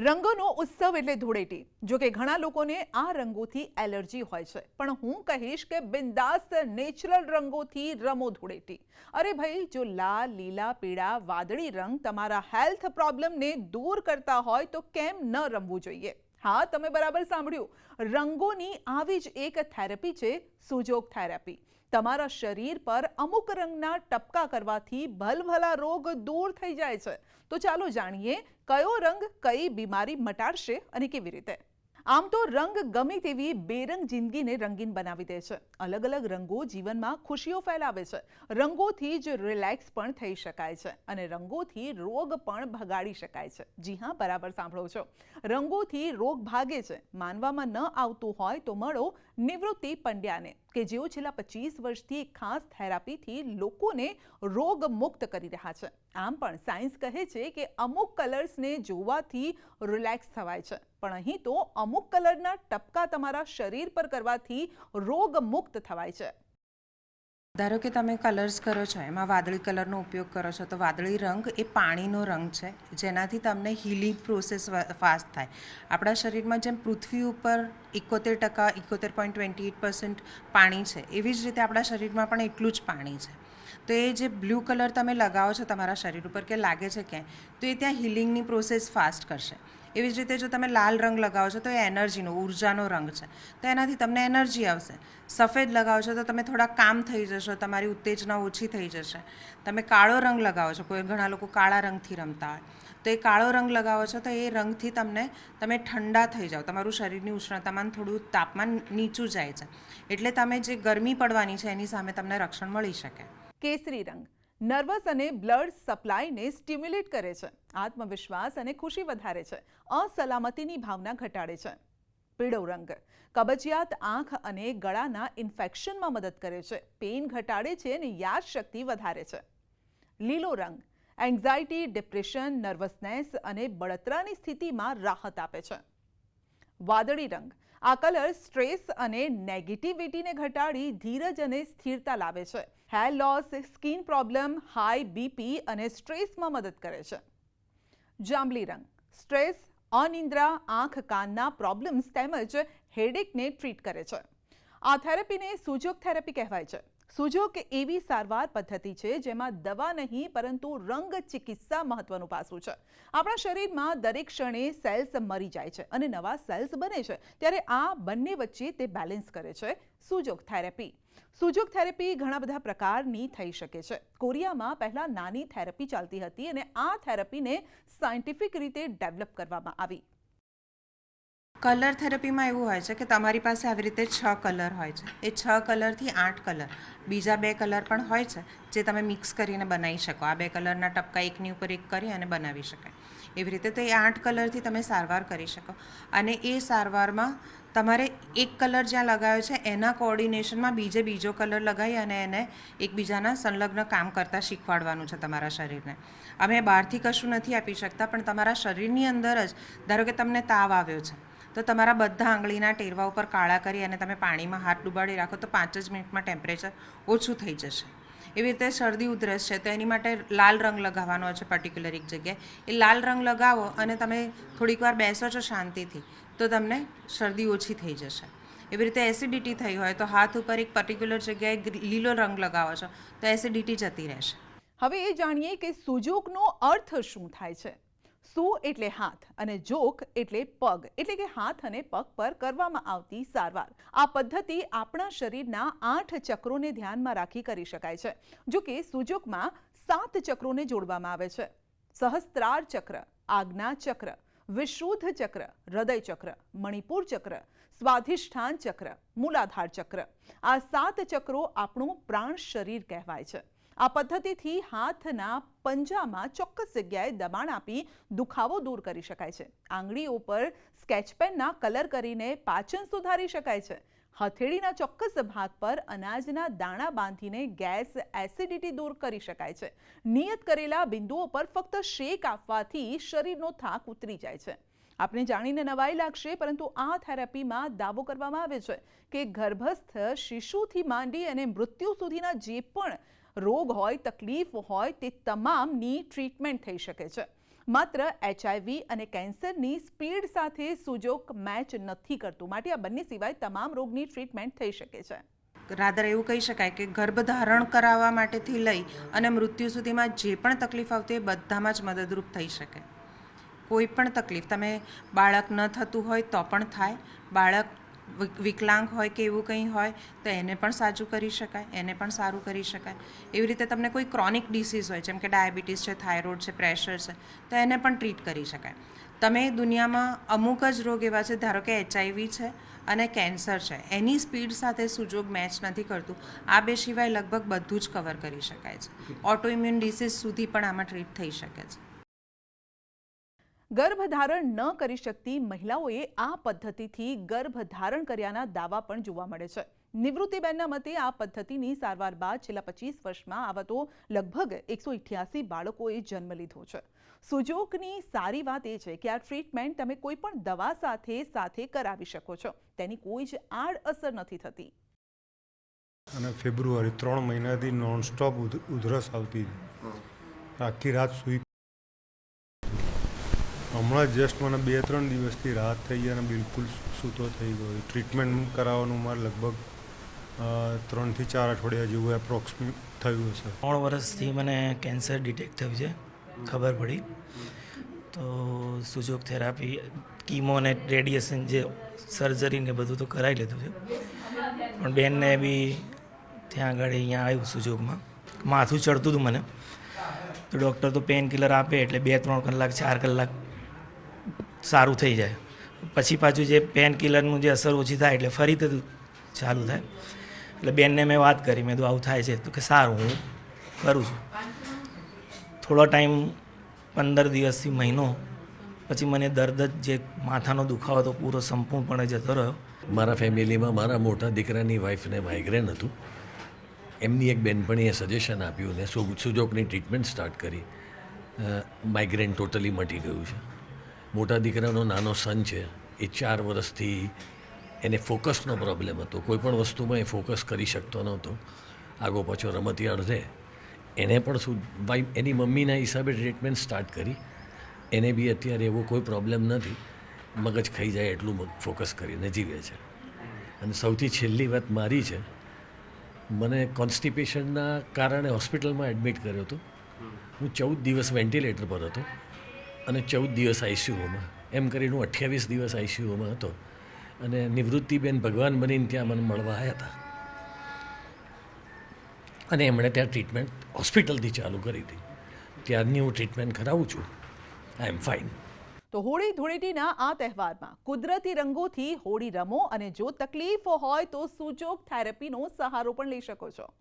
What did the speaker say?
રંગોનો ઉત્સવ એટલે ધૂળેટી. જો કે ઘણા લોકોને આ રંગોથી એલર્જી હોય છે. પણ હું કહીશ કે બિંદાસ્ત નેચરલ રંગોથી રમો ધૂળેટી. અરે ભાઈ, જો લાલ, લીલા, પીળા, વાદળી રંગ તમારા હેલ્થ પ્રોબ્લેમને દૂર કરતા હોય તો કેમ ન રમવું જોઈએ? હા, તમે બરાબર સાંભળ્યું. રંગોની આવી જ એક થેરપી છે, સુજોગ થેરેપી. તમારા શરીર પર અમુક રંગના ટપકા કરવાથી ભલભલા રોગ દૂર થઈ જાય છે. તો ચાલો જાણીએ કયો રંગ કઈ બીમારી મટાડશે અને કેવી રીતે? આમ તો રંગ ગમે તેવી બેરંગ જિંદગીને રંગીન બનાવી દે છે. અલગ અલગ રંગો જીવનમાં ખુશીઓ ફેલાવે છે. રંગોથી જ રિલેક્સ પણ થઈ શકાય છે અને રંગોથી રોગ પણ ભગાડી શકાય છે. જી હા, બરાબર સાંભળો છો. રંગોથી રોગ ભાગે છે. માનવામાં ન આવતું હોય તો મળો નિવૃત્તિ પંડ્યાને. કે જેઓ છેલ્લા પચીસ વર્ષથી એક ખાસ થેરાપીથી લોકોને રોગ મુક્ત કરી રહ્યા છે. આમ પણ સાયન્સ કહે છે કે અમુક કલર્સને જોવાથી રિલેક્સ થવાય છે. પણ અહીં તો અમુક કલરના ટપકા તમારા શરીર પર કરવાથી રોગ મુક્ત થવાય છે. ધારો કે તમે કલર્સ કરો છો, એમાં વાદળી કલરનો ઉપયોગ કરો છો, તો વાદળી રંગ એ પાણીનો રંગ છે, જેનાથી તમને હીલિંગ પ્રોસેસ ફાસ્ટ થાય. આપણા શરીરમાં જેમ પૃથ્વી ઉપર એકોતેર ટકા, એકોતેર પોઈન્ટ ટ્વેન્ટી એટ પર્સન્ટ પાણી છે, એવી જ રીતે આપણા શરીરમાં પણ એટલું જ પાણી છે. તો એ જે બ્લુ કલર તમે લગાવો છો તમારા શરીર ઉપર કે લાગે છે ક્યાંય તો એ ત્યાં હિલિંગની પ્રોસેસ ફાસ્ટ કરશે. એવી જ રીતે જો તમે લાલ રંગ લગાવો છો તો એ એનર્જીનો, ઉર્જાનો રંગ છે. તો એનાથી તમને એનર્જી આવશે. સફેદ લગાવો છો તો તમે થોડા કામ થઈ જશો, તમારી ઉત્તેજના ઓછી થઈ જશે. તમે કાળો રંગ લગાવો છો, કોઈ ઘણા લોકો કાળા રંગથી રમતા હોય. તો એ કાળો રંગ લગાવો છો તો એ રંગથી તમને, તમે ઠંડા થઈ જાઓ. તમારું શરીરની ઉષ્ણતામાં થોડું તાપમાન નીચું જાય છે. એટલે તમે જે ગરમી પડવાની છે એની સામે તમને રક્ષણ મળી શકે. કેસરી રંગ. નર્વસ અને બ્લડ સપ્લાયને સ્ટિમ્યુલેટ કરે છે. આત્મવિશ્વાસ અને ખુશી વધારે છે. અસલામતીની ભાવના ઘટાડે છે. પીળો રંગ. કબજિયાત આંખ અને ગળાના ઇન્ફેક્શનમાં મદદ કરે છે. પેઇન ઘટાડે છે અને યાદશક્તિ વધારે છે. લીલો રંગ. એન્ઝાયટી ડિપ્રેશન નર્વસનેસ અને બળતરાની સ્થિતિમાં રાહત આપે છે. વાદળી રંગ. આ કલર સ્ટ્રેસ અને નેગેટિવિટીને ઘટાડી ધીરજ અને સ્થિરતા લાવે છે. Hair loss skin problem high BP અને સ્ટ્રેસમાં મદદ કરે છે. જાંબલી રંગ. સ્ટ્રેસ, અનિંદ્રા, આંખ, કાનના પ્રોબ્લેમ્સ તેમજ હેડેકને ટ્રીટ કરે છે. આ થેરપીને સુજોગ થેરેપી કહેવાય છે. સુજોગ એવી સારવાર પદ્ધતિ છે જેમાં દવા નહીં, પરંતુ રંગ ચિકિત્સા મહત્વનું પાસું છે. આપણા શરીરમાં દરેક ક્ષણે સેલ્સ મરી જાય છે અને નવા સેલ્સ બને છે. ત્યારે આ બંને વચ્ચે તે બેલેન્સ કરે છે. સુજોગ થેરેપી સુજોગ થેરેપી ઘણા બધા પ્રકારની થઈ શકે છે. કોરિયામાં પહેલા નાની થેરેપી ચાલતી હતી અને આ થેરપીને સાયન્ટિફિક રીતે ડેવલપ કરવામાં આવી. કલર થેરપીમાં એવું હોય છે કે તમારી પાસે આવી રીતે છ કલર હોય છે. એ છ કલરથી આઠ કલર. બીજા બે કલર પણ હોય છે જે તમે મિક્સ કરીને બનાવી શકો. આ બે કલરના ટપકા એકની ઉપર એક કરી અને બનાવી શકાય. એવી રીતે તો એ આઠ કલરથી તમે સારવાર કરી શકો. અને એ સારવારમાં તમારે એક કલર જ્યાં લગાવ્યો છે એના કોઓર્ડિનેશનમાં બીજે બીજો કલર લગાવી અને એને એકબીજાના સંલગ્ન કામ કરતાં શીખવાડવાનું છે તમારા શરીરને. અમે બહારથી કશું નથી આપી શકતા, પણ તમારા શરીરની અંદર જ ધારો કે તમને તાવ આવ્યો છે. તો તમારા બધા આંગળીના ટેરવા ઉપર કાળા કરી અને તમે પાણીમાં હાથ ડુબાડી રાખો તો પાંચ જ મિનિટમાં ટેમ્પરેચર ઓછું થઈ જશે. એવી રીતે શરદી ઉધરસ છે તો એની માટે લાલ રંગ લગાવવાનો છે પર્ટિક્યુલર એક જગ્યાએ. એ લાલ રંગ લગાવો અને તમે થોડીક વાર બેસો છો શાંતિથી તો તમને શરદી ઓછી થઈ જશે. એવી રીતે એસિડિટી થઈ હોય તો હાથ ઉપર એક પર્ટિક્યુલર જગ્યાએ લીલો રંગ લગાવો છો તો એસિડિટી જતી રહેશે. હવે એ જાણીએ કે સુજોગનો અર્થ શું થાય છે? સુ એટલે હાથ અને જોક એટલે પગ. એટલે કે હાથ અને પગ પર કરવામાં આવતી સારવાર. આ પદ્ધતિ આપણા શરીરના આઠ ચક્રોને ધ્યાનમાં રાખી કરી શકાય છે. જો કે સુજોગમાં સાત ચક્રોને જોડવામાં આવે છે. સહસ્ત્રાર ચક્ર, આજ્ઞા ચક્ર, વિશુદ્ધ ચક્ર, હૃદય ચક્ર, મણિપુર ચક્ર, સ્વાધિષ્ઠાન ચક્ર, મૂલાધાર ચક્ર. આ સાત ચક્રો આપણું પ્રાણ શરીર કહેવાય છે. આ પદ્ધતિથી હાથના પંજામાં ચોક્કસ જગ્યાએ દબાણ આપી દુખાવો દૂર કરી શકાય છે. આંગળીઓ પર સ્કેચ પેનના કલર કરીને પાચન સુધારી શકાય છે. હથેળીના ચોક્કસ ભાગ પર અનાજના દાણા બાંધીને ગેસ એસિડિટી દૂર કરી શકાય છે. નિયત કરેલા બિંદુઓ પર ફક્ત શેક આપવાથી શરીરનો થાક ઉતરી જાય છે. આપણે જાણીને નવાઈ લાગશે, પરંતુ આ થેરાપીમાં દાવો કરવામાં આવે છે કે ગર્ભસ્થ શિશુથી માંડી અને મૃત્યુ સુધીના જે પણ રોગ હોય, તકલીફ હોય તે તમામની ટ્રીટમેન્ટ થઈ શકે છે. માત્ર એચઆઈવી અને કેન્સરની સ્પીડ સાથે સુજોગ મેચ નથી કરતું. માટે આ બંને સિવાય તમામ રોગની ટ્રીટમેન્ટ થઈ શકે છે. રાધર, એવું કહી શકાય કે ગર્ભધારણ કરાવવા માટેથી લઈ અને મૃત્યુ સુધીમાં જે પણ તકલીફ આવતી એ બધામાં જ મદદરૂપ થઈ શકે. કોઈ પણ તકલીફ, તમે બાળક ન થતું હોય તો પણ થાય. બાળક વિકલાંગ હોય કે એવું કંઈ હોય તો એને પણ સાજું કરી શકાય એને પણ સારું કરી શકાય. એવી રીતે તમને કોઈ ક્રોનિક ડિસીઝ હોય જેમ કે ડાયાબિટીસ છે થાઇરોઇડ છે પ્રેશર છે તો એને પણ ટ્રીટ કરી શકાય. તમે દુનિયામાં અમુક જ રોગ એવા છે ધારો કે એચઆઈવી છે અને કેન્સર છે એની સ્પીડ સાથે સુજોગ મેચ નથી કરતું. આ બે સિવાય લગભગ બધું જ કવર કરી શકાય છે. ઓટો ઇમ્યુન ડિસીઝ સુધી પણ આમાં ટ્રીટ થઈ શકે છે. ગર્ભધારણ ન કરી શકતી મહિલાઓએ આ પદ્ધતિથી ગર્ભધારણ કર્યાના દાવા પણ જોવા મળે છે. નિવૃત્તિબેનના મતે આ પદ્ધતિની સારવાર બાદ છેલ્લા પચીસ વર્ષમાં આવા તો લગભગ એકસો ઇઠ્યાસી બાળકોએ જન્મ લીધો છે. સુજોગની સારી વાત એ છે કે આ ટ્રીટમેન્ટ તમે કોઈ પણ દવા સાથે સાથે કરાવી શકો છો. તેની કોઈ જ આડઅસર નથી થતી. અને ફેબ્રુઆરી ત્રણ મહિનાથી નોનસ્ટોપ ઉધ ઉધરસ આવતી આખી રાત સૂઈ હમણાં જસ્ટ મને બે, ત્રણ દિવસથી રાહત થઈ અને બિલકુલ સૂતો થઈ ગયો. ટ્રીટમેન્ટ કરાવવાનું મારે લગભગ ત્રણથી ચાર અઠવાડિયા જેવું એપ્રોક્સિમેટ થયું હશે. ત્રણ વર્ષથી મને કેન્સર ડિટેક્ટ થયું છે, ખબર પડી. તો સુજોગ થેરાપી કીમો અને રેડિયેશન જે સર્જરી ને બધું તો કરાવી લીધું છે. પણ બેનને બી ત્યાં આગળ અહીંયા આવ્યું સુજોગમાં. માથું ચડતું હતું મને. તો ડૉક્ટર તો પેન કિલર આપે એટલે બે, ત્રણ કલાક, ચાર કલાક સારું થઈ જાય. પછી પાછું જે પેન કિલરનું જે અસર ઓછી થાય એટલે ફરીથી ચાલુ થાય. એટલે બેનને મેં વાત કરી, મેં તો આવું થાય છે. તો કે સારું, હું કરું છું. થોડો ટાઈમ પંદર દિવસથી મહિનો, પછી મને દર્દ જ માથાનો દુખાવો હતો, પૂરો સંપૂર્ણપણે જતો રહ્યો. મારા ફેમિલીમાં મારા મોટા દીકરાની વાઈફને માઇગ્રેન હતું. એમની એક બેનપણીએ સજેશન આપ્યું ને સુજોગની ટ્રીટમેન્ટ સ્ટાર્ટ કરી. માઇગ્રેન ટોટલી મટી ગયું છે. મોટા દીકરાનો નાનો સન છે, એ ચાર વર્ષથી એને ફોકસનો પ્રોબ્લેમ હતો. કોઈ પણ વસ્તુમાં એ ફોકસ કરી શકતો નહોતો. આગો પાછો રમતી અડધે. એને પણ શું ભાઈ એની મમ્મીના હિસાબે ટ્રીટમેન્ટ સ્ટાર્ટ કરી. એને બી અત્યારે એવો કોઈ પ્રોબ્લેમ નથી. મગજ ખાઈ જાય એટલું ફોકસ કરીને જીવે છે. અને સૌથી છેલ્લી વાત મારી છે, મને કોન્સ્ટિપેશનના કારણે હોસ્પિટલમાં એડમિટ કર્યો હતો. હું ચૌદ દિવસ વેન્ટિલેટર પર હતો. અને ચૌદ દિવસ આઈસીયુમાં. એમ કરીને હું અઠ્યાવીસ દિવસ આઈસીયુમાં હતો. અને નિવૃત્તિબેન ભગવાન બનીને ત્યાં મને મળવા આવ્યા હતા. અને એમણે ત્યાં ટ્રીટમેન્ટ હોસ્પિટલથી ચાલુ કરી હતી. ત્યારની હું ટ્રીટમેન્ટ કરાવું છું. આઈ એમ ફાઇન તો હોળી ધૂળેટીના આ તહેવારમાં કુદરતી રંગોથી હોળી રમો અને જો તકલીફ હોય તો સૂચોક થેરેપીનો સહારો પણ લઈ શકો છો.